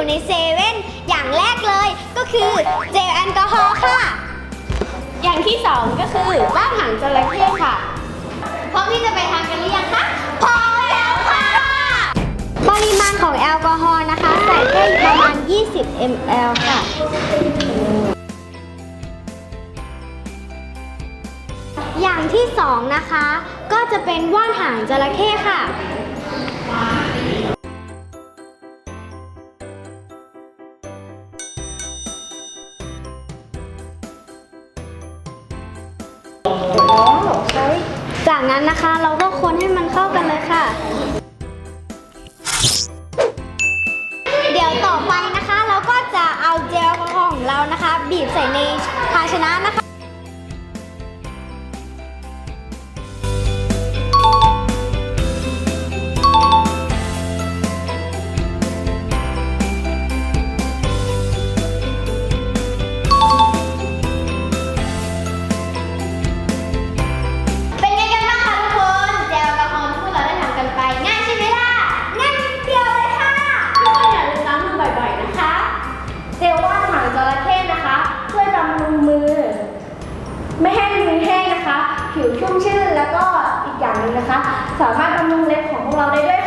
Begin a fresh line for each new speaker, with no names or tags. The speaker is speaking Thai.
ู่ในเซเว่นอย่างแรก็คือเจลแอลกอฮอล์ค่ะ
อย่างที่สองก็คือว่านหางจระเข้ค่ะ
พร้อมที่จะไปทำกันหรือยังคะพร้อมแล้วค่ะ ปริมาณของแอลกอฮอล์นะคะ ใส่แค่ประมาณ 20 ml ค่ะ อย่างที่สองนะคะ ก็จะเป็นว่านหางจระเข้ค่ะ จากนั้นนะคะเราก็คนให้มันเข้ากันเลยค่ะ เดี๋ยวต่อไปนะคะ เราก็จะเอาเจลของเรานะคะ บีบใส่ในภาชนะนะคะ ไม่แห้ง
มือแห้งนะคะ ผิวชุ่มชื่นแล้วก็อีกอย่างหนึ่งนะคะ สามารถบำรุงเล็บของพวกเราได้ด้วย